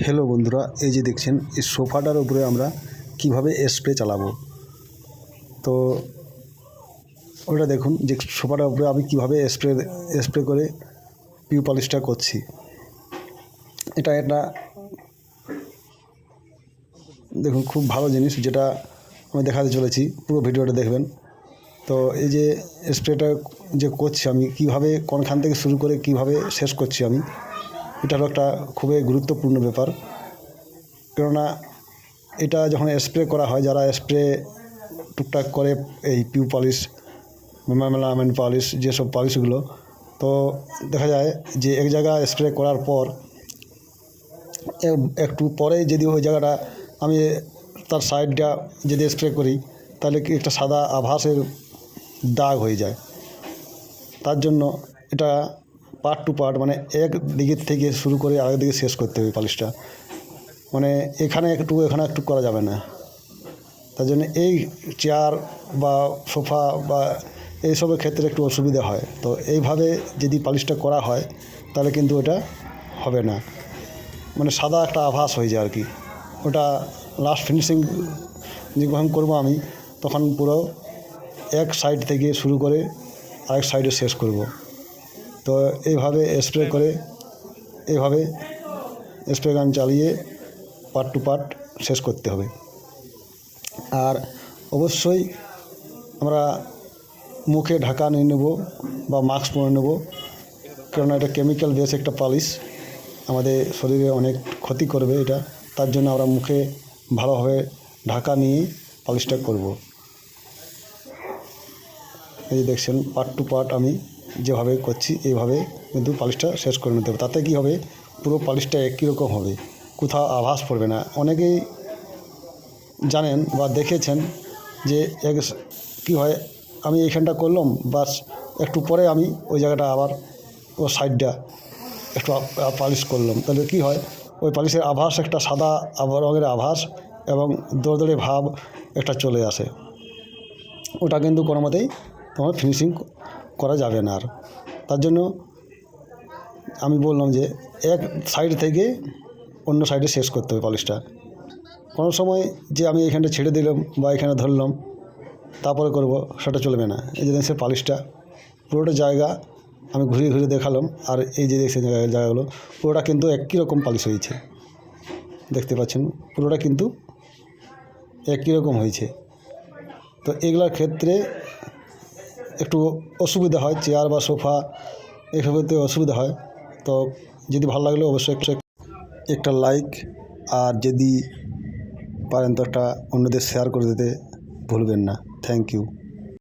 Hello বন্ধুরা, এই যে দেখছেন, এই সোফাটার উপরে আমরা কীভাবে স্প্রে চালাবো? তো ওটা দেখুন, যে সোফাটার উপরে আমি কীভাবে স্প্রে স্প্রে করে পিউ পলিশটা করছি। এটা একটা দেখুন, খুব ভালো জিনিস যেটা আমি দেখাতে চলেছি, পুরো ভিডিওটা দেখবেন। তো এই যে স্প্রেটা যে করছি আমি, কীভাবে কোনখান থেকে শুরু করে কীভাবে শেষ করছি আমি এটা হলো একটা খুবই গুরুত্বপূর্ণ ব্যাপার। কেননা এটা যখন স্প্রে করা হয়, যারা স্প্রে টুকটাক করে এই পিউ পলিশ মেলামেন্ট পলিশ যেসব পলিশগুলো তো দেখা যায় যে এক জায়গা স্প্রে করার পর একটু পরে যদি ওই জায়গাটা আমি তার সাইডটা যদি স্প্রে করি, তাহলে কি একটা সাদা আভাসের দাগ হয়ে যায়। তার জন্য এটা পার্ট টু পার্ট মানে এক দিকের থেকে শুরু করে আরেক দিকে শেষ করতে হবে পালিশটা মানে এখানে একটু এখানে একটু করা যাবে না। তার জন্য এই চেয়ার বা সোফা বা এইসবের ক্ষেত্রে একটু অসুবিধা হয়। তো এইভাবে যদি পালিশটা করা হয়, তাহলে কিন্তু ওটা হবে না। মানে সাদা একটা আভাস হয়ে যায় আর কি। ওটা লাস্ট ফিনিশিং যখন করব আমি, তখন পুরো এক সাইড থেকে শুরু করে আরেক সাইডে শেষ করব। তো এইভাবে স্প্রে করে, এইভাবে স্প্রে গান চালিয়ে পার্ট টু পার্ট শেষ করতে হবে। আর অবশ্যই আমরা মুখে ঢাকা নিয়ে নেব বা মাস্ক পরে নেব, কেননা এটা কেমিক্যাল বেস একটা পালিশ আমাদের শরীরে অনেক ক্ষতি করবে এটা, তার জন্য আমরা মুখে ভালোভাবে ঢাকা নিয়ে পালিশটা করব। এই দেখছেন পার্ট টু পার্ট আমি যেভাবে করছি, এইভাবে কিন্তু পালিশটা শেষ করে নিতে হবে। তাতে কী হবে? পুরো পালিশটা একই রকম হবে। কোথাও আভাস পড়বে না। অনেকেই জানেন বা দেখেছেন যে এক কী হয়, আমি এইখানটা করলাম, বাস একটু পরে আমি ওই জায়গাটা আবার ও সাইডটা একটু পালিশ করলাম। তাহলে কি হয়? ওই পালিশের আভাস একটা সাদা রঙের আভাস এবং দোড়দোড়ে ভাব একটা চলে আসে। ওটা কিন্তু কোনো মতেই তোমার ফিনিশিং করা যাবে না আর। তার জন্য আমি বললাম যে এক সাইড থেকে অন্য সাইডে শেষ করতে হবে পালিশটা কোনো সময় যে আমি এখানটা ছেড়ে দিলাম বা এখানে ধরলাম, তারপরে করব, সেটা চলবে না। এই যে দেখছেন পালিশটা পুরোটা জায়গা আমি ঘুরে ঘুরে দেখালাম, আর এই যে দেখছেন জায়গাগুলো, পুরোটা কিন্তু একই রকম পালিশ হয়েছে। দেখতে পাচ্ছেন, পুরোটা কিন্তু একই রকম হয়েছে। তো এগুলোর ক্ষেত্রে একটু অসুবিধা হয়, চেয়ার বা সোফা এভাবেতে অসুবিধা হয়। তো যদি ভালো লাগলে অবশ্যই একটা একটা লাইক আর যদি পারেন তো একটা অন্যদের শেয়ার করে দিতে ভুলবেন না। Thank you